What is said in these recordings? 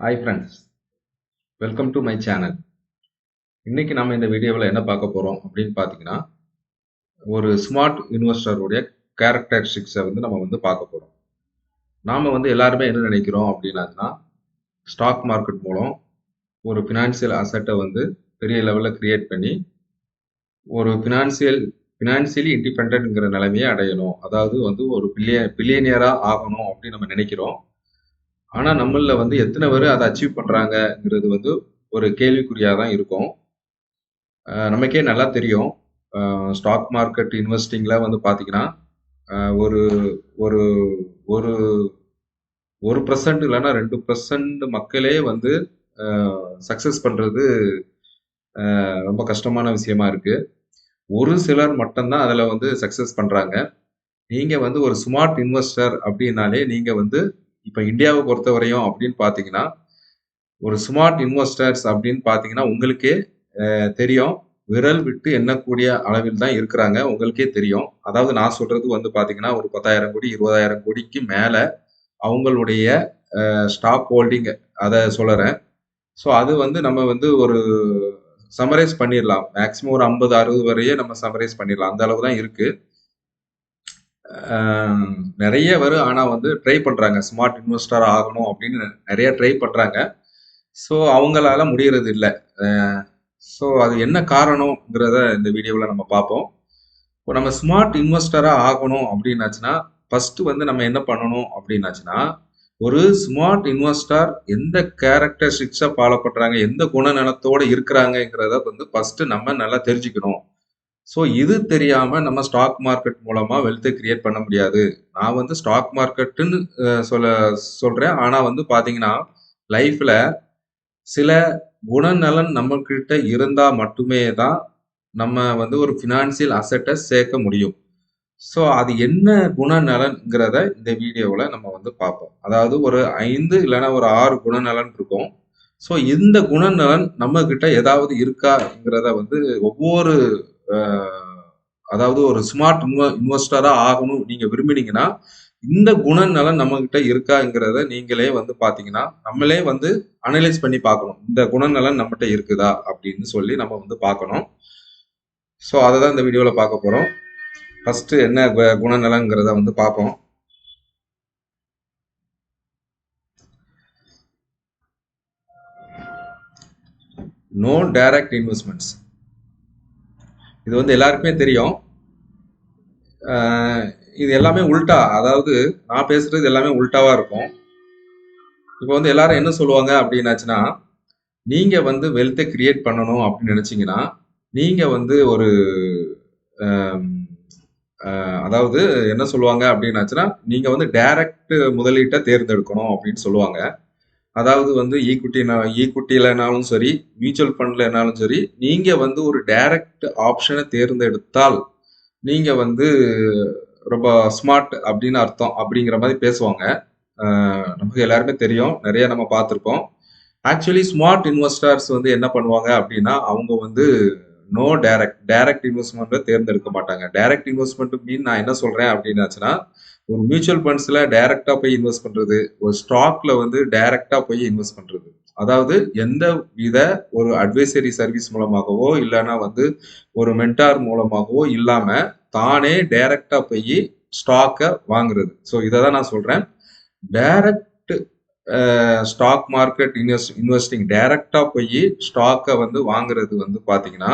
Hi friends welcome to my channel இன்னைக்கு நம்ம இந்த வீடியோவில் என்ன பார்க்க போகிறோம் அப்படின்னு பார்த்தீங்கன்னா ஒரு ஸ்மார்ட் இன்வெஸ்டருடைய கேரக்டரிஸ்டிக்ஸை வந்து நம்ம வந்து பார்க்க போகிறோம் நாம் வந்து எல்லாருமே என்ன நினைக்கிறோம் அப்படின்னா ஸ்டாக் மார்க்கெட் மூலம் ஒரு ஃபினான்சியல் அசட்டை வந்து பெரிய லெவலில் கிரியேட் பண்ணி ஒரு ஃபினான்சியல் ஃபினான்சியலி இண்டிபெண்ட்ங்கிற நிலைமையை அடையணும். அதாவது வந்து ஒரு பில்லிய பில்லியனியராக ஆகணும் அப்படின்னு நம்ம நினைக்கிறோம். ஆனால் நம்மள வந்து எத்தனை பேர் அதை அச்சீவ் பண்ணுறாங்கங்கிறது வந்து ஒரு கேள்விக்குறியாக தான் இருக்கும் நமக்கே நல்லா தெரியும். ஸ்டாக் மார்க்கெட் இன்வெஸ்டிங்கில் வந்து பார்த்தீங்கன்னா ஒரு ஒரு ஒரு ஒரு பர்சன்ட் இல்லைன்னா ரெண்டு பர்சன்ட் மக்களே வந்து சக்ஸஸ் பண்ணுறது ரொம்ப கஷ்டமான விஷயமா இருக்கு. ஒரு சிலர் மட்டும்தான் அதில் வந்து சக்ஸஸ் பண்ணுறாங்க நீங்கள் வந்து ஒரு ஸ்மார்ட் இன்வெஸ்டர் அப்படின்னாலே நீங்கள் வந்து இப்போ இந்தியாவை பொறுத்த வரையும் அப்படின்னு பார்த்தீங்கன்னா ஒரு ஸ்மார்ட் இன்வெஸ்டர்ஸ் அப்படின்னு பார்த்தீங்கன்னா உங்களுக்கே தெரியும். விரல் விட்டு எண்ணக்கூடிய அளவில் தான் இருக்கிறாங்க. உங்களுக்கே தெரியும். அதாவது நான் சொல்றது வந்து பார்த்தீங்கன்னா ஒரு பத்தாயிரம் கோடி இருபதாயிரம் கோடிக்கு மேலே அவங்களுடைய ஸ்டாக் ஹோல்டிங் அதை சொல்லுறேன் ஸோ அது வந்து நம்ம வந்து ஒரு சமரைஸ் பண்ணிடலாம். மேக்ஸிமம் ஒரு ஐம்பது அறுபது வரையே நம்ம சமரைஸ் பண்ணிடலாம். அந்த அளவு தான் இருக்குது நிறைய வரும் ஆனால் வந்து ட்ரை பண்ணுறாங்க ஸ்மார்ட் இன்வெஸ்டர் ஆகணும் அப்படின்னு நிறைய ட்ரை பண்ணுறாங்க ஸோ அவங்களால முடிகிறது இல்லை. ஸோ அது என்ன காரணம்ங்கிறத இந்த வீடியோவில் நம்ம பார்ப்போம். இப்போ நம்ம ஸ்மார்ட் இன்வெஸ்டராக ஆகணும் அப்படின்னாச்சுன்னா ஃபஸ்ட்டு வந்து நம்ம என்ன பண்ணணும் அப்படின்னாச்சுன்னா ஒரு ஸ்மார்ட் இன்வெஸ்டர் எந்த கேரக்டரிஸ்டிக்ஸை ஃபாலோ பண்ணுறாங்க எந்த குணநலத்தோடு இருக்கிறாங்கங்கிறத வந்து ஃபஸ்ட்டு நம்ம நல்லா தெரிஞ்சுக்கணும். ஸோ இது தெரியாமல் நம்ம ஸ்டாக் மார்க்கெட் மூலமாக வெல்த்தை கிரியேட் பண்ண முடியாது. நான் வந்து ஸ்டாக் மார்க்கெட்டுன்னு சொல்ல சொல்கிறேன் ஆனால் வந்து பார்த்தீங்கன்னா லைஃப்பில் சில குணநலன் நம்மக்கிட்ட இருந்தால் மட்டுமே தான் நம்ம வந்து ஒரு ஃபினான்சியல் அசட்டை சேர்க்க முடியும். ஸோ அது என்ன குணநலன்கிறத இந்த வீடியோவில் நம்ம வந்து பார்ப்போம். அதாவது ஒரு ஐந்து இல்லைன்னா ஒரு ஆறு குணநலன் இருக்கும். ஸோ இந்த குணநலன் நம்மக்கிட்ட ஏதாவது இருக்காங்கிறத வந்து ஒவ்வொரு அதாவது ஒரு ஸ்மார்ட் இன்வெ இன்வெஸ்டரா ஆகணும் நீங்க விரும்பினீங்கன்னா இந்த குணநலன் நம்ம கிட்ட இருக்காங்கிறத நீங்களே வந்து பாத்தீங்கன்னா நம்மளே வந்து அனலைஸ் பண்ணி பார்க்கணும். இந்த குணநலன் நம்மகிட்ட இருக்குதா அப்படின்னு சொல்லி நம்ம வந்து பார்க்கணும். ஸோ அதை தான் இந்த வீடியோவில் பார்க்க போகிறோம் ஃபர்ஸ்ட் என்ன குணநலங்கிறத வந்து பார்ப்போம். நோ டைரக்ட் இன்வெஸ்ட்மெண்ட்ஸ் இது வந்து எல்லாருக்குமே தெரியும். இது எல்லாமே உல்டா அதாவது நான் பேசுறது எல்லாமே உல்டாவா இருக்கும். இப்போ வந்து எல்லாரும் என்ன சொல்லுவாங்க அப்படின்னாச்சுன்னா நீங்க வந்து வெல்த்தை கிரியேட் பண்ணணும் அப்படின்னு நினைச்சீங்கன்னா நீங்க வந்து ஒரு அதாவது என்ன சொல்லுவாங்க அப்படின்னாச்சுன்னா நீங்க வந்து டைரக்ட் முதலீட்டை தேர்ந்தெடுக்கணும் அப்படின்னு சொல்லுவாங்க. அதாவது வந்து ஈக்விட்டி ஈக்விட்டிலனாலும் சரி மியூச்சுவல் ஃபண்ட்லனாலும் சரி நீங்கள் வந்து ஒரு டைரக்ட் ஆப்ஷனை தேர்ந்தெடுத்தால் நீங்கள் வந்து ரொம்ப ஸ்மார்ட் அப்படின்னு அர்த்தம் அப்படிங்கிற மாதிரி பேசுவாங்க. நமக்கு எல்லாருமே தெரியும். நிறைய நம்ம பார்த்துருக்கோம் ஆக்சுவலி ஸ்மார்ட் இன்வெஸ்டர்ஸ் வந்து என்ன பண்ணுவாங்க அப்படின்னா அவங்க வந்து நோ டைரக்ட் டைரக்ட் இன்வெஸ்ட்மெண்ட்டை தேர்ந்தெடுக்க மாட்டாங்க. டைரக்ட் இன்வெஸ்ட்மெண்ட் மீன் நான் என்ன சொல்கிறேன் அப்படின்னாச்சுன்னா ஒரு மியூச்சுவல் ஃபண்ட்ஸில் டைரெக்டாக போய் இன்வெஸ்ட் பண்ணுறது ஒரு ஸ்டாக்ல வந்து டைரெக்டாக போய் இன்வெஸ்ட் பண்ணுறது அதாவது எந்த வித ஒரு அட்வைசரி சர்வீஸ் மூலமாகவோ இல்லைன்னா வந்து ஒரு மென்டார் மூலமாகவோ இல்லாமல் தானே டைரக்டா போய் ஸ்டாக்கை வாங்குறது. ஸோ இதை தான் நான் சொல்கிறேன் direct stock market invest investing டைரக்டா போய் ஸ்டாக்கை வந்து வாங்குறது வந்து பார்த்தீங்கன்னா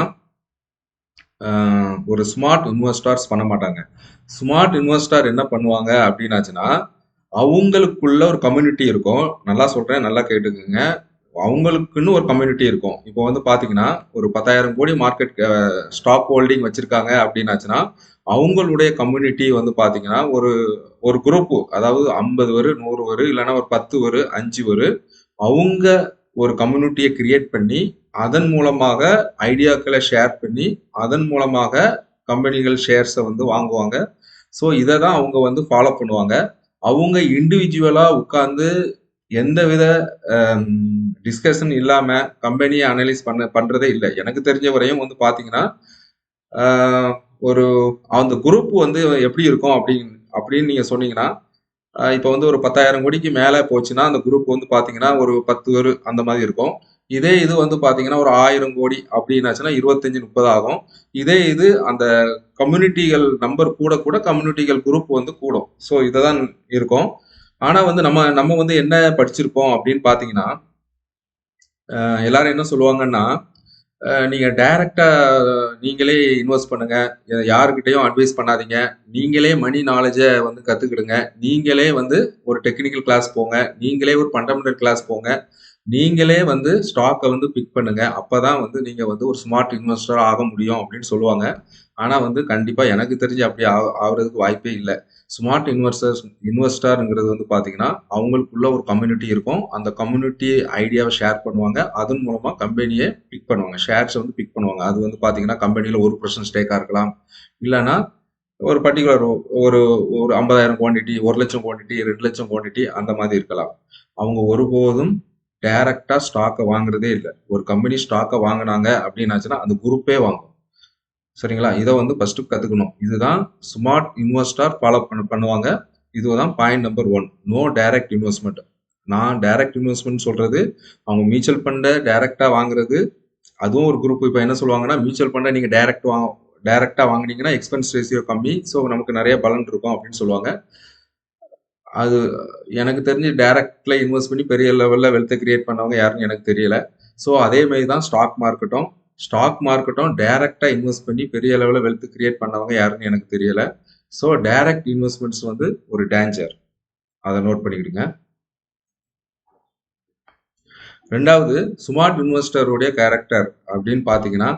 ஒரு ஸ்மார்ட் இன்வெஸ்டர்ஸ் பண்ண மாட்டாங்க. ஸ்மார்ட் இன்வெஸ்டர் என்ன பண்ணுவாங்க அப்படின்னாச்சுன்னா அவங்களுக்குள்ள ஒரு கம்யூனிட்டி இருக்கும். நல்லா சொல்றேன் நல்லா கேட்டுக்குங்க. அவங்களுக்குன்னு ஒரு கம்யூனிட்டி இருக்கும். இப்போ வந்து பார்த்தீங்கன்னா ஒரு பத்தாயிரம் கோடி மார்க்கெட் ஸ்டாக் ஹோல்டிங் வச்சிருக்காங்க அப்படின்னாச்சுன்னா அவங்களுடைய கம்யூனிட்டி வந்து பார்த்தீங்கன்னா ஒரு ஒரு குரூப்பு அதாவது ஐம்பது வரு நூறு வரு இல்லைன்னா ஒரு பத்து வரு அஞ்சு வரு அவங்க ஒரு கம்யூனிட்டியை கிரியேட் பண்ணி அதன் மூலமாக ஐடியாக்களை ஷேர் பண்ணி அதன் மூலமாக கம்பெனிகள் ஷேர்ஸை வந்து வாங்குவாங்க. ஸோ இதை தான் அவங்க வந்து ஃபாலோ பண்ணுவாங்க. அவங்க இண்டிவிஜுவலா உட்கார்ந்து எந்தவித டிஸ்கஷன் இல்லாமல் கம்பெனியை அனலைஸ் பண்ண பண்றதே இல்லை. எனக்கு தெரிஞ்ச வரையும் வந்து பார்த்தீங்கன்னா ஒரு அந்த குரூப் வந்து எப்படி இருக்கும் அப்படின்னு அப்படின்னு நீங்கள் சொன்னீங்கன்னா இப்போ வந்து ஒரு பத்தாயிரம் கோடிக்கு மேலே போச்சுன்னா அந்த குரூப் வந்து பார்த்தீங்கன்னா ஒரு பத்து பேர் அந்த மாதிரி இருக்கும். இதே இது வந்து பார்த்தீங்கன்னா ஒரு ஆயிரம் கோடி அப்படின்னாச்சுன்னா இருபத்தஞ்சு முப்பது ஆகும். இதே இது அந்த கம்யூனிட்டிகள் நம்பர் கூட கூட கம்யூனிட்டிகள் குரூப் வந்து கூடும். ஸோ இதை தான் இருக்கும். ஆனால் வந்து நம்ம நம்ம வந்து என்ன படிச்சிருப்போம் அப்படின்னு பார்த்தீங்கன்னா எல்லாரும் என்ன சொல்லுவாங்கன்னா நீங்கள் நீங்க நீங்களே இன்வெஸ்ட் பண்ணுங்க. யாருக்கிட்டையும் அட்வைஸ் பண்ணாதீங்க. நீங்களே மணி நாலேஜை வந்து கற்றுக்கிடுங்க நீங்களே வந்து ஒரு டெக்னிக்கல் கிளாஸ் போங்க. நீங்களே ஒரு ஃபண்டமெண்டல் கிளாஸ் போங்க. நீங்களே வந்து ஸ்டாக்கை வந்து பிக் பண்ணுங்க. அப்பதான் வந்து நீங்கள் வந்து ஒரு ஸ்மார்ட் இன்வெஸ்டர் ஆக முடியும் அப்படின்னு சொல்லுவாங்க. ஆனால் வந்து கண்டிப்பாக எனக்கு தெரிஞ்சு அப்படி ஆ- ஆகுறதுக்கு வாய்ப்பே இல்லை. ஸ்மார்ட் இன்வெஸ்டர்ஸ் இன்வெஸ்டர்ங்கிறது வந்து பார்த்தீங்கன்னா அவங்களுக்குள்ள ஒரு கம்யூனிட்டி இருக்கும். அந்த கம்யூனிட்டி ஐடியாவை ஷேர் பண்ணுவாங்க. அதன் மூலமாக கம்பெனியை பிக் பண்ணுவாங்க. ஷேர்ஸை வந்து பிக் பண்ணுவாங்க. அது வந்து பார்த்தீங்கன்னா கம்பெனியில் ஒரு பர்சன்ட் ஸ்டேக்காக இருக்கலாம். இல்லைன்னா ஒரு பர்டிகுலர் ஒரு ஒரு ஐம்பதாயிரம் குவான்டிட்டி ஒரு லட்சம் குவான்டிட்டி ரெண்டு லட்சம் குவான்டிட்டி அந்த மாதிரி இருக்கலாம். அவங்க ஒருபோதும் டைரக்டாக ஸ்டாக்கை வாங்குறதே இல்லை. ஒரு கம்பெனி ஸ்டாக்கை வாங்கினாங்க அப்படின்னாச்சுன்னா அந்த குரூப்பே வாங்கும். சரிங்களா? இதை வந்து ஃபஸ்ட்டு கற்றுக்கணும் இதுதான் ஸ்மார்ட் இன்வெஸ்டார் ஃபாலோ பண்ண பண்ணுவாங்க. இதுதான் point number one no direct investment நான் டைரக்ட் இன்வெஸ்ட்மெண்ட் சொல்கிறது அவங்க மியூச்சுவல் ஃபண்டை டைரெக்டாக வாங்குறது. அதுவும் ஒரு குரூப் இப்போ என்ன சொல்லுவாங்கன்னா மியூச்சுவல் ஃபண்டை நீங்கள் டைரக்ட் வாங்க டைரெக்டாக வாங்குனீங்கன்னா எக்ஸ்பென்ஸ் ரேஷியோ கம்மி. ஸோ நமக்கு நிறைய பலன் இருக்கும் அப்படின்னு சொல்லுவாங்க. அது எனக்கு தெரிஞ்சு டைரக்டில் இன்வெஸ்ட் பண்ணி பெரிய லெவலில் வெல்த்தை கிரியேட் பண்ணவங்க யாருன்னு எனக்கு தெரியல. ஸோ அதே மாதிரி தான் ஸ்டாக் மார்க்கெட்டும் ஸ்டாக் மார்க்கெட்டும் டைரெக்டாக இன்வெஸ்ட் பண்ணி பெரிய அளவில் வெல்த் கிரியேட் பண்ணவங்க யாருன்னு எனக்கு தெரியலை. ஸோ டைரக்ட் இன்வெஸ்ட்மெண்ட்ஸ் வந்து ஒரு டேஞ்சர் அதை நோட் பண்ணிக்கிடுங்க. ரெண்டாவது ஸ்மார்ட் இன்வெஸ்டருடைய கேரக்டர் அப்படின்னு பார்த்தீங்கன்னா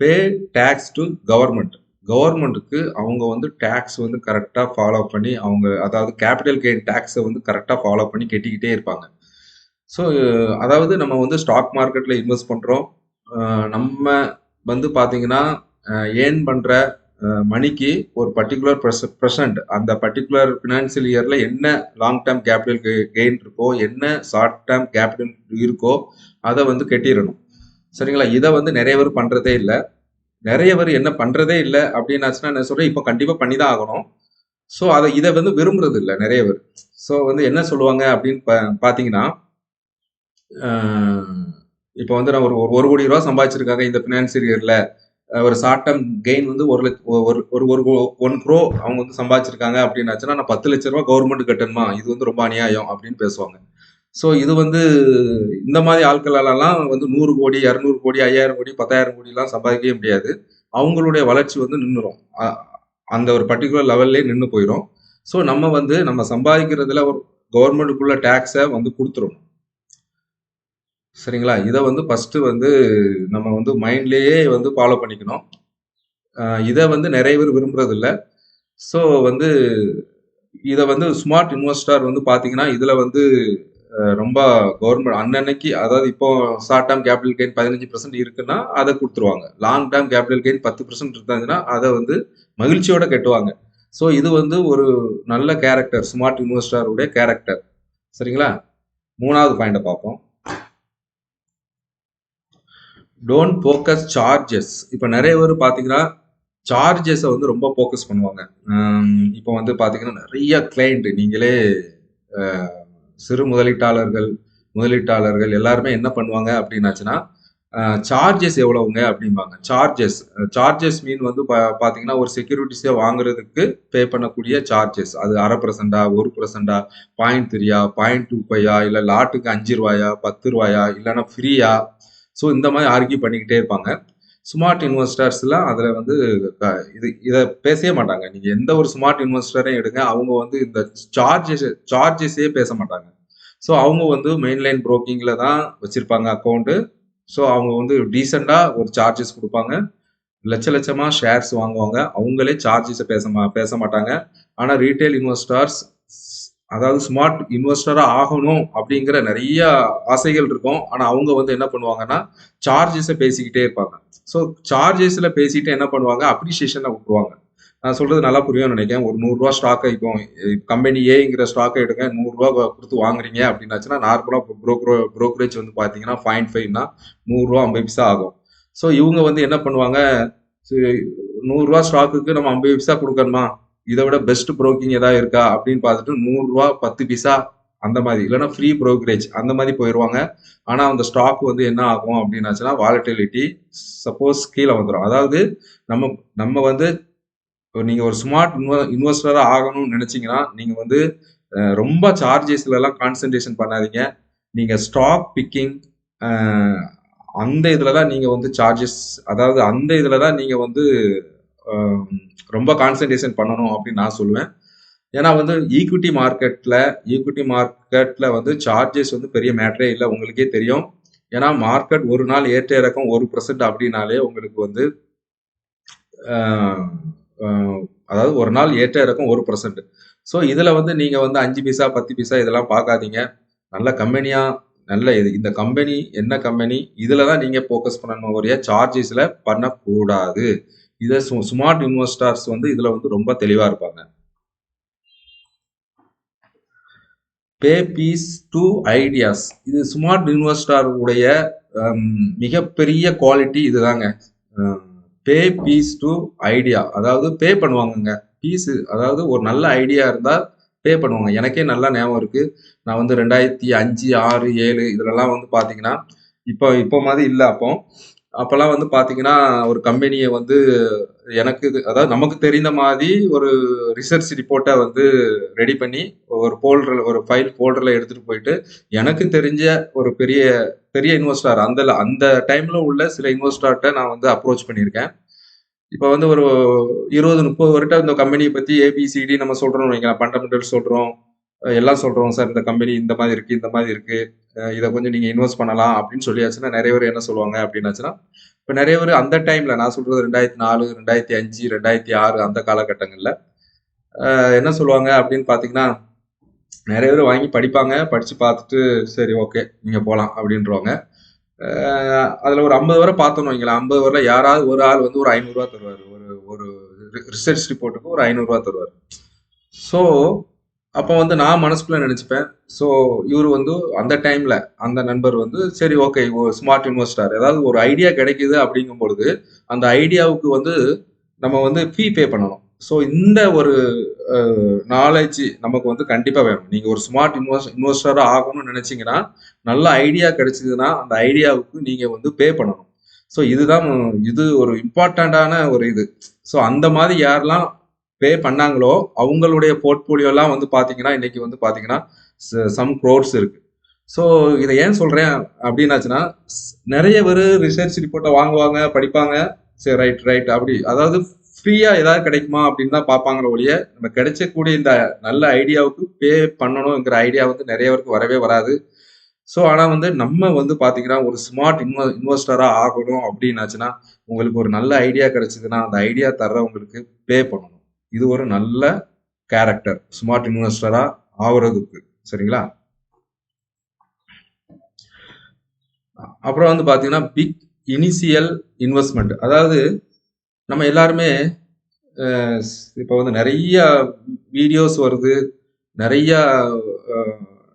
பே டேக்ஸ் டு கவர்மெண்ட் கவர்மெண்ட்டுக்கு அவங்க வந்து டேக்ஸ் வந்து கரெக்டாக ஃபாலோ பண்ணி அவங்க அதாவது கேபிட்டல் கெயின் டேக்ஸை வந்து கரெக்டாக ஃபாலோ பண்ணி கட்டிக்கிட்டே இருப்பாங்க. ஸோ அதாவது நம்ம வந்து ஸ்டாக் மார்க்கெட்டில் இன்வெஸ்ட் பண்ணுறோம் நம்ம வந்து பார்த்தீங்கன்னா ஏர்ன் பண்ணுற மணிக்கு ஒரு பர்டிகுலர் ப்ரெசன்ட் அந்த பர்டிகுலர் ஃபினான்சியல் இயரில் என்ன லாங் டேர்ம் கேபிட்டல் கெயின் இருக்கோ என்ன ஷார்ட் டேர்ம் கேபிட்டல் இருக்கோ அதை வந்து கட்டிடணும். சரிங்களா? இதை வந்து நிறைய பேர் பண்ணுறதே இல்லை. நிறைய பேர் என்ன பண்ணுறதே இல்லை அப்படின்னாச்சுன்னா நான் சொல்கிறேன் இப்போ கண்டிப்பாக பண்ணி தான் ஆகணும். ஸோ அதை இதை வந்து விரும்புறது இல்லை நிறைய பேர். ஸோ வந்து என்ன சொல்லுவாங்க அப்படின்னு பா பார்த்தீங்கன்னா இப்போ வந்து நான் ஒரு ஒரு கோடி ரூபா சம்பாதிச்சிருக்காங்க இந்த ஃபினான்சியல் இயரில் ஒரு ஷார்ட் டேர்ம் கெயின் வந்து ஒரு லட்ச ஒரு ஒரு ஒரு ஒன் க்ரோ அவங்க வந்து சம்பாதிச்சிருக்காங்க அப்படின்னாச்சுன்னா நான் பத்து லட்ச ரூபா கவர்மெண்ட் கட்டணுமா? இது வந்து ரொம்ப அநியாயம் அப்படின்னு பேசுவாங்க. ஸோ இது வந்து இந்த மாதிரி ஆட்களெல்லாம் வந்து நூறு கோடி இரநூறு கோடி ஐயாயிரம் கோடி பத்தாயிரம் கோடிலாம் சம்பாதிக்கவே முடியாது. அவங்களுடைய வளர்ச்சி வந்து நின்றுடும் அந்த ஒரு பர்டிகுலர் லெவல்லே நின்று போயிடும் ஸோ நம்ம வந்து நம்ம சம்பாதிக்கிறதுல ஒரு கவர்மெண்ட்டுக்குள்ள டேக்ஸை வந்து கொடுத்துடணும் சரிங்களா? இதை வந்து ஃபஸ்ட்டு வந்து நம்ம வந்து மைண்ட்லேயே வந்து ஃபாலோ பண்ணிக்கணும். இதை வந்து நிறைய பேர் விரும்புறதில்லை. ஸோ வந்து இதை வந்து ஸ்மார்ட் இன்வெஸ்டர் வந்து பார்த்தீங்கன்னா இதில் வந்து ரொம்ப கவர்மெண்ட் அன்னன்னைக்கு அதாவது இப்போ ஷார்ட் டேர்ம் கேபிட்டல் கெயின் பதினஞ்சு பர்சன்ட் இருக்குன்னா அதை கொடுத்துருவாங்க. லாங் டேர்ம் கேபிட்டல் கெயின் பத்து பர்சன்ட் இருந்ததுன்னா அதை வந்து மகிழ்ச்சியோட கட்டுவாங்க. ஸோ இது வந்து ஒரு நல்ல கேரக்டர் ஸ்மார்ட் இன்வெஸ்டருடைய கேரக்டர் சரிங்களா? மூணாவது பாயிண்டை பார்ப்போம். டோன்ட் ஃபோக்கஸ் சார்ஜஸ் இப்போ நிறைய பேர் பார்த்தீங்கன்னா சார்ஜஸை வந்து ரொம்ப ஃபோக்கஸ் பண்ணுவாங்க. இப்போ வந்து பார்த்தீங்கன்னா நிறைய கிளைண்ட் நீங்களே சிறு முதலீட்டாளர்கள் முதலீட்டாளர்கள் எல்லாருமே என்ன பண்ணுவாங்க அப்படின்னாச்சுன்னா சார்ஜஸ் எவ்வளவுங்க அப்படிம்பாங்க. சார்ஜஸ் சார்ஜஸ் மீன் வந்து பார்த்தீங்கன்னா ஒரு செக்யூரிட்டிஸே வாங்குறதுக்கு பே பண்ணக்கூடிய சார்ஜஸ் அது அரை பர்சண்டா ஒரு பர்சண்டா பாயிண்ட் த்ரீயா பாயிண்ட் டூ ஃபைவா இல்லை லாட்டுக்கு அஞ்சு ரூபாயா பத்து ரூபாயா இல்லைன்னா ஃப்ரீயா ஸோ இந்த மாதிரி ஆர்கியூ பண்ணிக்கிட்டே இருப்பாங்க. ஸ்மார்ட் இன்வெஸ்டர்ஸ்லாம் அதில் வந்து இது இதை பேசவே மாட்டாங்க. நீங்கள் எந்த ஒரு ஸ்மார்ட் இன்வெஸ்டரையும் எடுங்க அவங்க வந்து இந்த சார்ஜஸ் சார்ஜஸே பேச மாட்டாங்க. ஸோ அவங்க வந்து மெயின்லைன் ப்ரோக்கிங்கில் தான் வச்சுருப்பாங்க அக்கௌண்ட்டு ஸோ அவங்க வந்து டீசெண்டாக ஒரு சார்ஜஸ் கொடுப்பாங்க. லட்ச லட்சமாக ஷேர்ஸ் வாங்குவாங்க. அவங்களே சார்ஜஸை பேச மா பேச மாட்டாங்க. ஆனால் ரீட்டைல் இன்வெஸ்டர்ஸ் அதாவது ஸ்மார்ட் இன்வெஸ்டராக ஆகணும் அப்படிங்கிற நிறைய ஆசைகள் இருக்கும். ஆனால் அவங்க வந்து என்ன பண்ணுவாங்கன்னா சார்ஜஸை பேசிக்கிட்டே இருப்பாங்க. ஸோ சார்ஜஸில் பேசிட்டு என்ன பண்ணுவாங்க? அப்ரிசியேஷனை விட்டுருவாங்க. நான் சொல்றது நல்லா புரியும் நினைக்கிறேன். ஒரு நூறுரூவா ஸ்டாக்கை இப்போ கம்பெனி ஏங்கிற ஸ்டாக்கை எடுங்க நூறுரூவா கொடுத்து வாங்குறீங்க அப்படின்னாச்சுன்னா நார்மலாக ப்ரோக்ரோ ப்ரோக்கரேஜ் வந்து பார்த்தீங்கன்னா பாயிண்ட் ஃபைவ்னா நூறுரூவா ஐம்பது பைசா ஆகும். ஸோ இவங்க வந்து என்ன பண்ணுவாங்க? நூறுரூவா ஸ்டாக்குக்கு நம்ம ஐம்பது பைசா கொடுக்கணுமா? இதை விட பெஸ்ட் ப்ரோக்கிங் ஏதாவது இருக்கா அப்படின்னு பார்த்துட்டு நூறு ரூபா பத்து பைசா அந்த மாதிரி. இல்லைன்னா ஃப்ரீ ப்ரோக்கரேஜ் அந்த மாதிரி போயிடுவாங்க ஆனால் அந்த ஸ்டாக் வந்து என்ன ஆகும் அப்படின்னாச்சுன்னா வாலட்டிலிட்டி சப்போஸ் கீழே வந்துடும் அதாவது நம்ம நம்ம வந்து நீங்கள் ஒரு ஸ்மார்ட் இன்வெஸ்டரா ஆகணும்னு நினச்சிங்கன்னா நீங்கள் வந்து ரொம்ப சார்ஜஸ்லலாம் கான்சன்ட்ரேஷன் கான்சென்ட்ரேஷன் பண்ணாதீங்க. நீங்கள் ஸ்டாக் பிக்கிங் அந்த இதில் தான் நீங்கள் வந்து சார்ஜஸ் அதாவது அந்த இதில் தான் நீங்கள் வந்து ரொம்ப கான்சென்ட்ரேஷன் பண்ணணும் அப்படின்னு நான் சொல்லுவேன். ஏன்னா வந்து ஈக்விட்டி மார்க்கெட்டில் ஈக்விட்டி மார்க்கெட்டில் வந்து சார்ஜஸ் வந்து பெரிய மேட்டரே இல்லை உங்களுக்கே தெரியும். ஏன்னா மார்க்கெட் ஒரு நாள் ஏற்ற இறக்கம் ஒரு பர்சன்ட் அப்படின்னாலே உங்களுக்கு வந்து அதாவது ஒரு நாள் ஏற்ற இறக்கம் ஒரு பர்சன்ட் ஸோ இதில் வந்து நீங்கள் வந்து அஞ்சு பைசா பத்து பைசா இதெல்லாம் பார்க்காதீங்க. நல்ல கம்பெனியாக நல்ல இது இந்த கம்பெனி என்ன கம்பெனி இதில் தான் நீங்கள் ஃபோக்கஸ் பண்ணணும் ஒரே சார்ஜஸில் பண்ணக்கூடாது. இதை சு ஸ்மார்ட் இன்வெஸ்டர்ஸ் வந்து இதில் வந்து ரொம்ப தெளிவாக இருப்பாங்க. பே பீஸ் டு ஐடியாஸ் இது ஸ்மார்ட் இன்வெஸ்டர் உடைய um, மிகப்பெரிய குவாலிட்டி இதுதாங்க. பே பீஸ் டு ஐடியா அதாவது பே பண்ணுவாங்கங்க. பீஸ் அதாவது ஒரு நல்ல ஐடியா இருந்தால் பே பண்ணுவாங்க. எனக்கே நல்லா ஞாபகம் இருக்குது நான் வந்து ரெண்டாயிரத்தி அஞ்சு ஆறு ஏழு இதுலலாம் வந்து பார்த்தீங்கன்னா இப்போ இப்போ மாதிரி இல்லை அப்போ. அப்போல்லாம் வந்து பாத்தீங்கன்னா ஒரு கம்பெனியை வந்து எனக்கு இது- அதாவது நமக்கு தெரிந்த மாதிரி ஒரு ரிசர்ச் ரிப்போர்ட்டை வந்து ரெடி பண்ணி ஒரு போல்டர் ஒரு ஃபைல் போல்டரில் எடுத்துட்டு போயிட்டு எனக்கு தெரிஞ்ச ஒரு பெரிய பெரிய இன்வெஸ்டார் அந்த அந்த டைம்ல உள்ள சில இன்வெஸ்டார்ட்ட நான் வந்து அப்ரோச் பண்ணியிருக்கேன். இப்போ வந்து ஒரு இருபது முப்பது வருடம் இந்த கம்பெனியை பத்தி ஏபிசிடி நம்ம சொல்றோம் வைங்களேன் ஃபண்டமெண்டல் சொல்றோம். எல்லாம் சொல்றோம் சார் இந்த கம்பெனி இந்த மாதிரி இருக்கு இந்த மாதிரி இருக்கு. இதை கொஞ்சம் நீங்க இன்வெஸ்ட் பண்ணலாம் அப்படின்னு சொல்லியாச்சுன்னா நிறைய பேர் என்ன சொல்லுவாங்க அப்படின்னாச்சுன்னா இப்போ நிறைய பேர் அந்த டைம்ல நான் சொல்றது ரெண்டாயிரத்தி நாலு ரெண்டாயிரத்தி அஞ்சு ரெண்டாயிரத்தி ஆறு அந்த காலகட்டங்கள்ல என்ன சொல்லுவாங்க அப்படின்னு பாத்தீங்கன்னா நிறைய பேர் வாங்கி படிப்பாங்க படிச்சு பார்த்துட்டு சரி ஓகே நீங்க போகலாம் அப்படின்றவாங்க. அதில் அதுல ஒரு ஐம்பது வரை பார்த்தோன்னு வைங்களேன் ஐம்பது வரை யாராவது ஒரு ஆள் வந்து ஒரு ஐநூறுரூவா தருவார். ஒரு ஒரு ரிசர்ச் ரிப்போர்ட்டுக்கு ஒரு ஐநூறுரூவா தருவார். ஸோ அப்போ வந்து நான் மனசுக்குள்ள நினைச்சுப்பேன். ஸோ இவர் வந்து அந்த டைம்ல அந்த நண்பர் வந்து சரி ஓகே ஒரு ஸ்மார்ட் இன்வெஸ்டர் ஏதாவது ஒரு ஐடியா கிடைக்குது அப்படிங்கும் பொழுது அந்த ஐடியாவுக்கு வந்து நம்ம வந்து ஃபீ பே பண்ணணும். ஸோ இந்த ஒரு நாலேஜ் நமக்கு வந்து கண்டிப்பாக வேணும். நீங்கள் ஒரு ஸ்மார்ட் இன்வெஸ்ட் இன்வெஸ்டராக ஆகணும்னு நினச்சிங்கன்னா நல்ல ஐடியா கிடைச்சிதுன்னா அந்த ஐடியாவுக்கு நீங்கள் வந்து பே பண்ணணும். ஸோ இதுதான் இது ஒரு இம்பார்ட்டண்ட்டான ஒரு இது. ஸோ அந்த மாதிரி யாரெல்லாம் பே பண்ணாங்களோ அவங்களுடைய போர்ட்போலியோலாம் வந்து பார்த்தீங்கன்னா இன்னைக்கு வந்து பார்த்தீங்கன்னா சம் க்ரோர்ஸ் இருக்கு. ஸோ இதை ஏன் சொல்கிறேன் அப்படின்னாச்சுன்னா நிறைய பேர் ரிசர்ச் ரிப்போர்ட்டை வாங்குவாங்க படிப்பாங்க. சரி ரைட் ரைட் அப்படி. அதாவது ஃப்ரீயாக ஏதாவது கிடைக்குமா அப்படின்னு தான் பார்ப்பாங்களே ஒழிய நம்ம கிடைச்சக்கூடிய இந்த நல்ல ஐடியாவுக்கு பே பண்ணணுங்கிற ஐடியா வந்து நிறைய பேருக்கு வரவே வராது. ஸோ ஆனால் வந்து நம்ம வந்து பார்த்தீங்கன்னா ஒரு ஸ்மார்ட் இன்வெ இன்வெஸ்டராக ஆகணும் அப்படின்னாச்சுன்னா உங்களுக்கு ஒரு நல்ல ஐடியா கிடைச்சதுன்னா அந்த ஐடியா தர்றவங்களுக்கு பே பண்ணணும். இது ஒரு நல்ல கேரக்டர் ஸ்மார்ட் இன்வெஸ்டராக ஆகுறதுக்கு. சரிங்களா? அப்புறம் வந்து பார்த்தீங்கன்னா பிக் இனிஷியல் இன்வெஸ்ட்மெண்ட் அதாவது நம்ம எல்லாருமே இப்போ வந்து நிறைய வீடியோஸ் வருது. நிறைய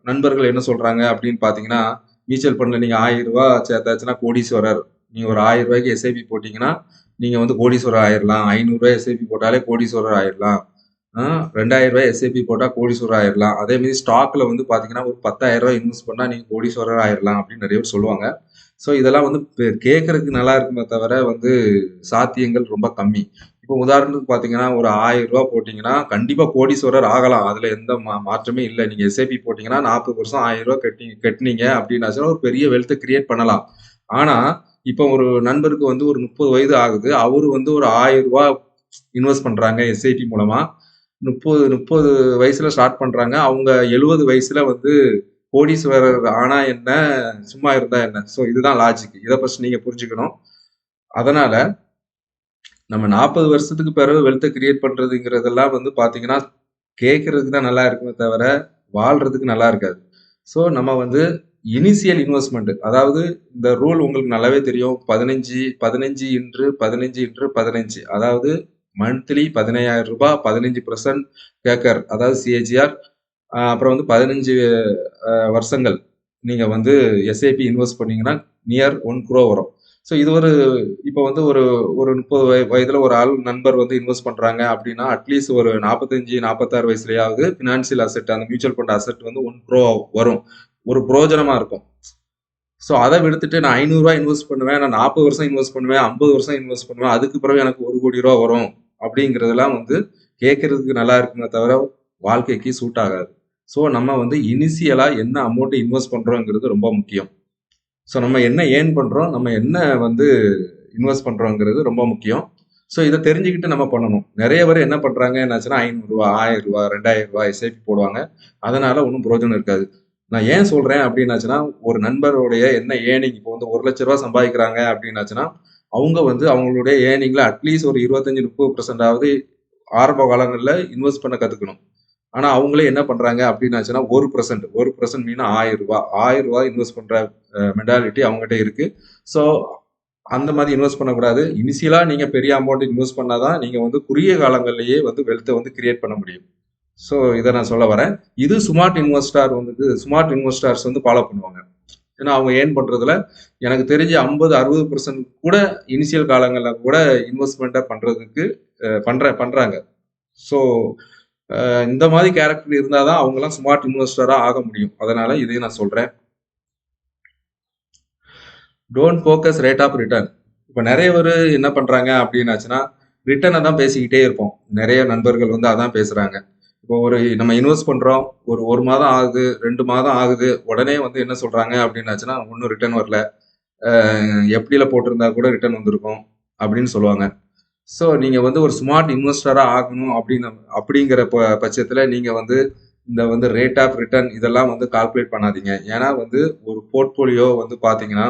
நண்பர்கள் என்ன சொல்றாங்க அப்படின்னு பார்த்தீங்கன்னா மியூச்சுவல் ஃபண்ட்ல நீங்கள் ஆயிரம் ரூபாய் சேர்த்தாச்சுன்னா கோடீஸ்வரர். நீங்கள் ஒரு ஆயிரம் ரூபாய்க்கு எஸ்ஐபி போட்டிங்கன்னா நீங்கள் வந்து கோடீஸ்வரர் ஆயிரலாம். ஐநூறுரூவா எஸ்ஐபி போட்டாலே கோடீஸ்வரர் ஆயிரலாம். ரெண்டாயிரம் ரூபாய் எஸ்ஐபி போட்டால் கோடீஸ்வரர் ஆயிரலாம். அதே மாதிரி ஸ்டாக்ல வந்து பார்த்தீங்கன்னா ஒரு பத்தாயிரம் ரூபாய் இன்வெஸ்ட் பண்ணால் நீங்கள் கோடீஸ்வரர் ஆயிரலாம் அப்படின்னு நிறைய பேர் சொல்லுவாங்க. ஸோ இதெல்லாம் வந்து பே- கேட்கறதுக்கு நல்லா இருக்குமே தவிர வந்து சாத்தியங்கள் ரொம்ப கம்மி. இப்போ உதாரணத்துக்கு பார்த்தீங்கன்னா ஒரு ஆயிரம் ரூபா போட்டிங்கன்னா கண்டிப்பாக கோடீஸ்வரர் ஆகலாம். அதில் எந்த மா- மாற்றமே இல்லை. நீங்கள் எஸ்ஐபி போட்டிங்கன்னா நாற்பது வருஷம் ஆயிரம் ரூபாய் கட்டி கட்டினீங்க அப்படின்னாச்சுன்னா ஒரு பெரிய வெல்த்தை கிரியேட் பண்ணலாம். ஆனால் இப்போ ஒரு நண்பருக்கு வந்து ஒரு முப்பது வயது ஆகுது. அவரு வந்து ஒரு ஆயிரம் ரூபா இன்வெஸ்ட் பண்றாங்க எஸ்ஐபி மூலமா. முப்பது முப்பது வயசுல ஸ்டார்ட் பண்றாங்க. அவங்க எழுபது வயசுல வந்து கோடீஸ்வரர் ஆனா என்ன சும்மா இருந்தா என்ன? ஸோ இதுதான் லாஜிக் இதை ஃபர்ஸ்ட் நீங்க புரிஞ்சுக்கணும். அதனால நம்ம நாற்பது வருஷத்துக்கு பிறகு வெல்த்தை கிரியேட் பண்றதுங்கிறதெல்லாம் வந்து பாத்தீங்கன்னா கேட்கறதுக்கு தான் நல்லா இருக்குமே தவிர வாழ்றதுக்கு நல்லா இருக்காது. ஸோ நம்ம வந்து இனிஷியல் இன்வெஸ்ட்மெண்ட் அதாவது இந்த ரூல் உங்களுக்கு நல்லாவே தெரியும். பதினஞ்சு பதினஞ்சு இன்று பதினஞ்சு இன்று பதினஞ்சு. அதாவது மந்த்லி பதினையாயிரம் ரூபாய் பதினஞ்சு பர்சன்ட் கேக்கர். அதாவது சிஏஜிஆர் அப்புறம் வந்து பதினஞ்சு வருஷங்கள். நீங்கள் வந்து எஸ்ஐபி இன்வெஸ்ட் பண்ணீங்கன்னா நியர் ஒன் குரோ வரும். ஸோ இது ஒரு இப்போ வந்து ஒரு ஒரு முப்பது வய வயதில் ஒரு ஆள் நண்பர் வந்து இன்வெஸ்ட் பண்ணுறாங்க அப்படின்னா அட்லீஸ்ட் ஒரு நாற்பத்தஞ்சு நாற்பத்தாறு வயசுலேயாவது ஃபினான்சியல் அசெட் அந்த மியூச்சுவல் ஃபண்ட் அசெட் வந்து ஒன் குரோ வரும். ஒரு புரோஜனமா இருக்கும். ஸோ அதை விடுத்துட்டு நான் ஐநூறுரூவா இன்வெஸ்ட் பண்ணுவேன் நான் நாற்பது வருஷம் இன்வெஸ்ட் பண்ணுவேன் ஐம்பது வருஷம் இன்வெஸ்ட் பண்ணுவேன் அதுக்கு பிறகு எனக்கு ஒரு கோடி ரூபா வரும் அப்படிங்கிறதெல்லாம் வந்து கேட்கறதுக்கு நல்லா இருக்குமே தவிர வாழ்க்கைக்கு சூட் ஆகாது. ஸோ நம்ம வந்து இனிஷியலாக என்ன அமௌண்ட் இன்வெஸ்ட் பண்ணுறோங்கிறது ரொம்ப முக்கியம். ஸோ நம்ம என்ன ஏர்ன் பண்ணுறோம் நம்ம என்ன வந்து இன்வெஸ்ட் பண்ணுறோங்கிறது ரொம்ப முக்கியம். ஸோ இதை தெரிஞ்சுக்கிட்டு நம்ம பண்ணணும். நிறைய பேர் என்ன பண்ணுறாங்க என்னாச்சுன்னா ஐநூறுரூவா ஆயிரம் ரூபா ரெண்டாயிரம் ரூபா எஸ்ஐபி போடுவாங்க. அதனால ஒன்றும் பிரயோஜனம் இருக்காது. நான் ஏன் சொல்கிறேன் அப்படின்னாச்சுன்னா ஒரு நண்பருடைய என்ன ஏர்னிங் இப்போ வந்து ஒரு லட்ச ரூபா சம்பாதிக்கிறாங்க அப்படின்னாச்சுன்னா அவங்க வந்து அவங்களுடைய ஏர்னிங்கில் அட்லீஸ்ட் ஒரு இருபத்தஞ்சி முப்பது பர்சன்டாவது ஆரம்ப காலங்களில் இன்வெஸ்ட் பண்ண கற்றுக்கணும் ஆனால் அவங்களே என்ன பண்ணுறாங்க அப்படின்னாச்சுன்னா ஒரு பர்சன்ட் ஒரு பர்சன்ட் மீனா ஆயிரம் ரூபா ஆயிரம் ரூபா இன்வெஸ்ட் பண்ணுற மென்டாலிட்டி அவங்ககிட்ட இருக்குது ஸோ அந்த மாதிரி இன்வெஸ்ட் பண்ணக்கூடாது. இனிஷியலாக நீங்கள் பெரிய அமௌண்ட் இன்வெஸ்ட் பண்ணால் தான் நீங்கள் வந்து குறுகிய காலங்கள்லேயே வந்து வெல்த்தை வந்து கிரியேட் பண்ண முடியும். ஸோ இதை நான் சொல்ல வரேன். இது ஸ்மார்ட் இன்வெஸ்டார் வந்து ஸ்மார்ட் இன்வெஸ்டார்ஸ் வந்து ஃபாலோ பண்ணுவாங்க. ஏன்னா அவங்க ஏர்ன் பண்ணுறதுல எனக்கு தெரிஞ்சு ஐம்பது அறுபது பர்சன்ட் கூட இனிஷியல் காலங்களில் கூட இன்வெஸ்ட்மெண்ட்டை பண்ணுறதுக்கு பண்ணுற பண்ணுறாங்க ஸோ இந்த மாதிரி கேரக்டர் இருந்தால் தான் அவங்களாம் ஸ்மார்ட் இன்வெஸ்டராக ஆக முடியும். அதனால் இதையும் நான் சொல்கிறேன் don't focus rate of return இப்போ நிறைய பேர் என்ன பண்ணுறாங்க அப்படின்னாச்சுன்னா ரிட்டர்னை தான் பேசிக்கிட்டே இருப்போம். நிறைய நண்பர்கள் வந்து அதான் பேசுகிறாங்க இப்போ ஒரு நம்ம இன்வெஸ்ட் பண்ணுறோம் ஒரு ஒரு மாதம் ஆகுது ரெண்டு மாதம் ஆகுது உடனே வந்து என்ன சொல்கிறாங்க அப்படின்னாச்சுன்னா ஒன்றும் ரிட்டர்ன் வரல. எப்படியில் போட்டிருந்தா கூட ரிட்டர்ன் வந்திருக்கும் அப்படின்னு சொல்லுவாங்க. ஸோ நீங்கள் வந்து ஒரு ஸ்மார்ட் இன்வெஸ்டராக ஆகணும் அப்படின்னு அப்படிங்கிற ப பட்சத்தில் நீங்கள் வந்து இந்த வந்து ரேட் ஆஃப் ரிட்டர்ன் இதெல்லாம் வந்து கால்குலேட் பண்ணாதீங்க. ஏன்னா வந்து ஒரு போர்ட்ஃபோலியோ வந்து பார்த்தீங்கன்னா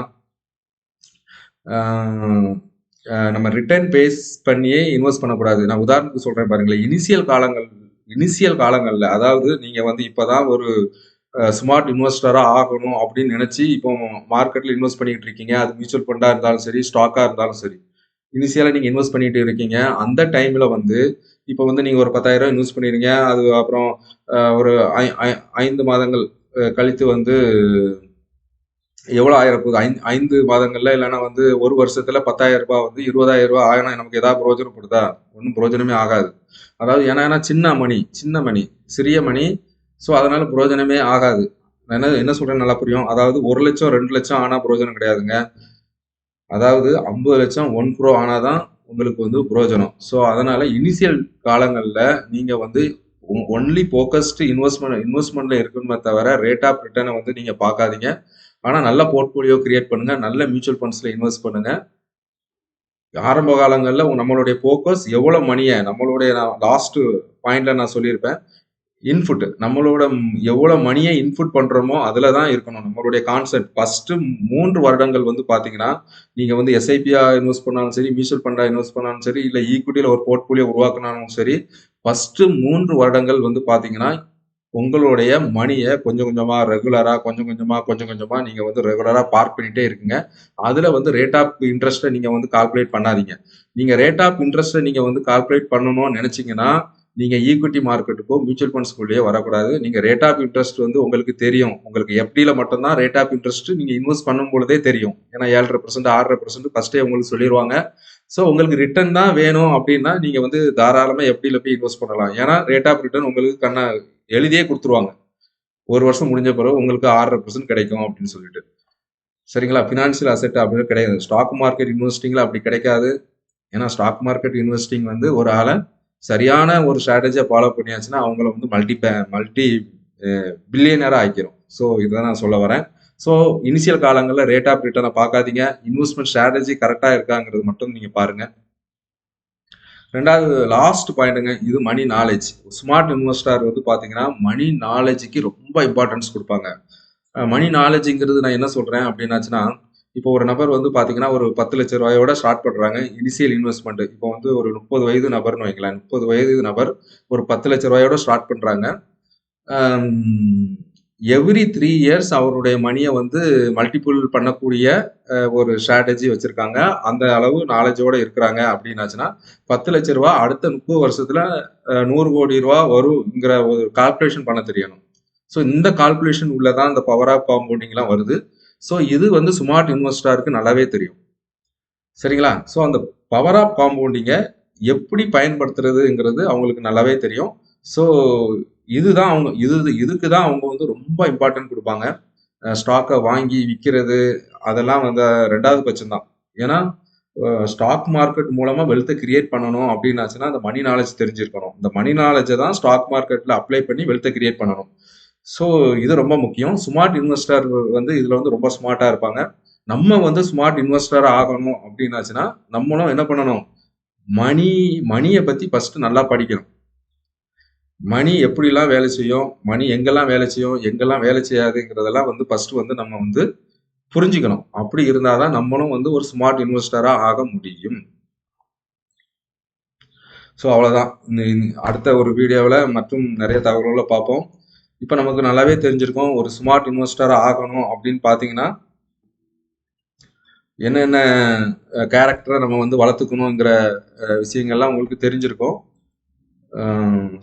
நம்ம ரிட்டர்ன் பேஸ் பண்ணியே இன்வெஸ்ட் பண்ணக்கூடாது. நான் உதாரணத்துக்கு சொல்கிறேன் பாருங்களேன். இனிஷியல் காலங்கள் இனிஷியல் காலங்களில் அதாவது நீங்கள் வந்து இப்போ தான் ஒரு ஸ்மார்ட் இன்வெஸ்டராக ஆகணும் அப்படின்னு நினச்சி இப்போ மார்க்கெட்டில் இன்வெஸ்ட் பண்ணிக்கிட்டு இருக்கீங்க. அது மியூச்சுவல் ஃபண்டாக இருந்தாலும் சரி ஸ்டாக்காக இருந்தாலும் சரி. இனிஷியலாக நீங்கள் இன்வெஸ்ட் பண்ணிட்டு இருக்கீங்க. அந்த டைமில் வந்து இப்போ வந்து நீங்கள் ஒரு பத்தாயிரம் இன்வெஸ்ட் பண்ணிடுங்க அது அப்புறம் ஒரு ஐந்து மாதங்கள் கழித்து வந்து எவ்வளோ ஆயிரம் ஐந்து ஐந்து மாதங்கள்ல இல்லைன்னா வந்து ஒரு வருஷத்துல பத்தாயிரம் ரூபாய் வந்து இருபதாயிரம் ரூபாய் ஆகினா நமக்கு ஏதாவது பிரயோஜனப்படுதா? ஒன்றும் பிரயோஜனமே ஆகாது. அதாவது ஏன்னா ஏன்னா சின்ன மணி சின்ன மணி சிறிய மணி ஸோ அதனால பிரயோஜனமே ஆகாது. என்ன என்ன சொல்றேன் நல்லா புரியும்? அதாவது ஒரு லட்சம் ரெண்டு லட்சம் ஆனால் பிரயோஜனம் கிடையாதுங்க. அதாவது ஐம்பது லட்சம் ஒன் ப்ரோ ஆனாதான் உங்களுக்கு வந்து பிரயோஜனம். ஸோ அதனால இனிஷியல் காலங்களில் நீங்க வந்து ஒன்லி ஃபோக்கஸ்டு இன்வெஸ்ட்மெண்ட் இன்வெஸ்ட்மெண்ட்ல இருக்கணுமே தவிர ரேட் ஆஃப் ரிட்டர்னை வந்து நீங்க பார்க்காதீங்க. ஆனால் நல்ல போர்ட்ஃபோலியோ கிரியேட் பண்ணுங்க. நல்ல மியூச்சுவல் ஃபண்ட்ஸில் இன்வெஸ்ட் பண்ணுங்க. ஆரம்ப காலங்களில் நம்மளுடைய ஃபோக்கஸ் எவ்வளோ மணியை நம்மளுடைய நான் லாஸ்ட்டு பாயிண்டில் நான் சொல்லியிருப்பேன். இன்புட் நம்மளோட எவ்வளோ மணியை இன்புட் பண்ணுறோமோ அதில் தான் இருக்கணும். நம்மளுடைய கான்செப்ட் ஃபஸ்ட்டு மூன்று வருடங்கள் வந்து பார்த்தீங்கன்னா நீங்கள் வந்து எஸ்ஐபியாக இன்வெஸ்ட் பண்ணாலும் சரி மியூச்சுவல் ஃபண்டாக இன்வெஸ்ட் பண்ணாலும் சரி இல்லை ஈக்குவிட்டியில் ஒரு போர்ட்ஃபோலியோ உருவாக்கினாலும் சரி ஃபஸ்ட்டு மூன்று வருடங்கள் வந்து பார்த்தீங்கன்னா உங்களுடைய மணியை கொஞ்சம் கொஞ்சமாக ரெகுலராக கொஞ்சம் கொஞ்சமாக கொஞ்சம் கொஞ்சமாக நீங்கள் வந்து ரெகுலராக பார்க் பண்ணிகிட்டே இருக்குங்க. அதில் வந்து ரேட் ஆஃப் இன்ட்ரெஸ்ட்டை நீங்கள் வந்து கால்குலேட் பண்ணாதீங்க. நீங்கள் ரேட் ஆஃப் இன்ட்ரெஸ்ட்டை நீங்கள் வந்து கால்குலேட் பண்ணணும்னு நினச்சிங்கன்னா நீங்கள் ஈக்விட்டி மார்க்கெட்டுக்கோ மியூச்சுவல் ஃபண்ட்ஸ்குள்ளேயே வரக்கூடாது. நீங்கள் ரேட் ஆஃப் இன்ட்ரெஸ்ட் வந்து உங்களுக்கு தெரியும். உங்களுக்கு எஃப்டியில் மட்டும்தான் ரேட் ஆஃப் இன்ட்ரெஸ்ட் நீங்கள் இன்வெஸ்ட் பண்ணும் பொழுதே தெரியும். ஏன்னா ஏழரை பர்சன்ட் ஆறரை பர்சன்ட் ஃபஸ்ட்டே உங்களுக்கு சொல்லிடுவாங்க ஸோ உங்களுக்கு ரிட்டர்ன் தான் வேணும் அப்படின்னா நீங்கள் வந்து தாராளமாக எப்படியில் போய் இன்வெஸ்ட் பண்ணலாம். ஏன்னா ரேட் ஆஃப் ரிட்டர்ன் உங்களுக்கு கண்ணா எழுதியே கொடுத்துருவாங்க. ஒரு வருஷம் முடிஞ்ச பிறகு உங்களுக்கு ஆறரை பர்சன்ட் கிடைக்கும் அப்படின்னு சொல்லிட்டு. சரிங்களா? ஃபினான்ஷியல் அசெட் அப்படின்னு கிடையாது. ஸ்டாக் மார்க்கெட் இன்வெஸ்டிங்கில் அப்படி கிடைக்காது. ஏன்னா ஸ்டாக் மார்க்கெட் இன்வெஸ்டிங் வந்து ஒரு ஆளை சரியான ஒரு ஸ்ட்ராட்டஜியை ஃபாலோ பண்ணியாச்சுன்னா அவங்கள வந்து மல்டி மல்டி பில்லியனராக ஆக்கிரும். ஸோ இதை நான் சொல்ல வரேன். ஸோ இனிஷியல் காலங்களில் ரேட் ஆஃப் ரிட்டர்னை பார்க்காதீங்க. இன்வெஸ்ட்மெண்ட் ஸ்ட்ராட்டஜி கரெக்டாக இருக்காங்கிறது மட்டும் நீங்கள் பாருங்கள் ரெண்டாவது லாஸ்ட் பாயிண்ட்டுங்க இது மணி நாலேஜ் ஸ்மார்ட் இன்வெஸ்டர் வந்து பார்த்தீங்கன்னா மணி நாலேஜுக்கு ரொம்ப இம்பார்ட்டன்ஸ் கொடுப்பாங்க. மணி நாலேஜுங்கிறது நான் என்ன சொல்கிறேன் அப்படின்னாச்சுன்னா இப்போ ஒரு நபர் வந்து பார்த்தீங்கன்னா ஒரு பத்து லட்ச ரூபாயோட ஸ்டார்ட் பண்ணுறாங்க இனிஷியல் இன்வெஸ்ட்மெண்ட் இப்போ வந்து ஒரு முப்பது வயது நபர்னு வைக்கலாம் முப்பது வயது நபர் ஒரு பத்து லட்ச ரூபாயோட ஸ்டார்ட் பண்ணுறாங்க எவ்ரி த்ரீ இயர்ஸ் அவருடைய மணியை வந்து மல்டிபிள் பண்ணக்கூடிய ஒரு ஸ்ட்ராட்டஜி வச்சுருக்காங்க. அந்த அளவு நாலேஜோடு இருக்கிறாங்க. அப்படின்னாச்சுன்னா பத்து லட்ச ரூபா அடுத்த முப்பது வருஷத்தில் நூறு கோடி ரூபா வருங்கிற ஒரு கால்குலேஷன் பண்ண தெரியணும். ஸோ இந்த கால்குலேஷன் உள்ளதான் இந்த பவர் ஆஃப் காம்பவுண்டிங்லாம் வருது. ஸோ இது வந்து ஸ்மார்ட் இன்வெஸ்டருக்கு நல்லாவே தெரியும். சரிங்களா? ஸோ அந்த பவர் ஆஃப் காம்பவுண்டிங்கை எப்படி பயன்படுத்துறதுங்கிறது அவங்களுக்கு நல்லாவே தெரியும். ஸோ இதுதான் அவங்க இது இதுக்கு தான் அவங்க வந்து ரொம்ப இம்பார்ட்டன்ட் கொடுப்பாங்க. ஸ்டாக்கை வாங்கி விற்கிறது அதெல்லாம் வந்து ரெண்டாவது பட்சம் தான் ஏன்னா ஸ்டாக் மார்க்கெட் மூலமா வெல்த்தை கிரியேட் பண்ணணும் அப்படின்னாச்சுன்னா அந்த மணி நாலேஜ் தெரிஞ்சிருக்கணும். இந்த மணி நாலேஜை தான் ஸ்டாக் மார்க்கெட்ல அப்ளை பண்ணி வெல்த்தை கிரியேட் பண்ணணும். ஸோ இது ரொம்ப முக்கியம். ஸ்மார்ட் இன்வெஸ்டர் வந்து இதுல வந்து ரொம்ப ஸ்மார்ட்டா இருப்பாங்க. நம்ம வந்து ஸ்மார்ட் இன்வெஸ்டர் ஆகணும் அப்படின்னாச்சுன்னா நம்மளும் என்ன பண்ணணும்? மணி மணியை பத்தி ஃபர்ஸ்ட் நல்லா படிக்கணும். மணி எப்படிலாம் வேலை செய்யும் மணி எங்கெல்லாம் வேலை செய்யும் எங்கெல்லாம் வேலை செய்யாதுங்கிறதெல்லாம் வந்து ஃபர்ஸ்ட் வந்து நம்ம வந்து புரிஞ்சுக்கணும். அப்படி இருந்தாதான் நம்மளும் வந்து ஒரு ஸ்மார்ட் இன்வெஸ்டரா ஆக முடியும். ஸோ அவ்வளோதான் அடுத்த ஒரு வீடியோவில் மற்றும் நிறைய தகவல்களை பார்ப்போம். இப்போ நமக்கு நல்லாவே தெரிஞ்சிருக்கும் ஒரு ஸ்மார்ட் இன்வெஸ்டராக ஆகணும் அப்படின்னு பார்த்தீங்கன்னா என்னென்ன கேரக்டரை நம்ம வந்து வளர்த்துக்கணுங்கிற விஷயங்கள்லாம் உங்களுக்கு தெரிஞ்சிருக்கும்.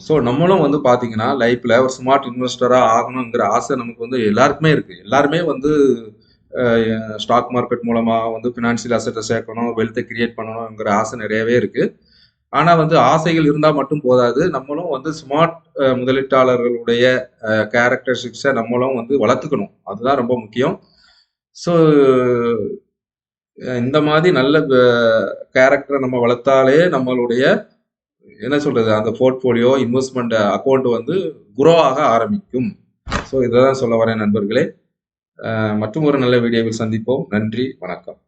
ஸோ நம்மளும் வந்து பார்த்தீங்கன்னா லைஃப்பில் ஒரு ஸ்மார்ட் இன்வெஸ்டராக ஆகணுங்கிற ஆசை நமக்கு வந்து எல்லாருக்குமே இருக்குது எல்லாருமே வந்து ஸ்டாக் மார்க்கெட் மூலமாக வந்து ஃபினான்ஷியல் அசட்டை சேர்க்கணும் வெல்த்தை கிரியேட் பண்ணணுங்கிற ஆசை நிறையவே இருக்குது ஆனால் வந்து ஆசைகள் இருந்தால் மட்டும் போதாது. நம்மளும் வந்து ஸ்மார்ட் முதலீட்டாளர்களுடைய கேரக்டரிஸ்டிக்ஸை நம்மளும் வந்து வளர்த்துக்கணும். அதுதான் ரொம்ப முக்கியம். ஸோ இந்த மாதிரி நல்ல கேரக்டரை நம்ம வளர்த்தாலே நம்மளுடைய என்ன சொல்றது? அந்த போர்ட்ஃபோலியோ இன்வெஸ்ட்மெண்ட் அக்கௌண்ட் வந்து குரோ ஆக ஆரம்பிக்கும். ஸோ இதை தான் சொல்ல வரேன் நண்பர்களே. மற்றும் ஒரு நல்ல வீடியோவில் சந்திப்போம். நன்றி வணக்கம்.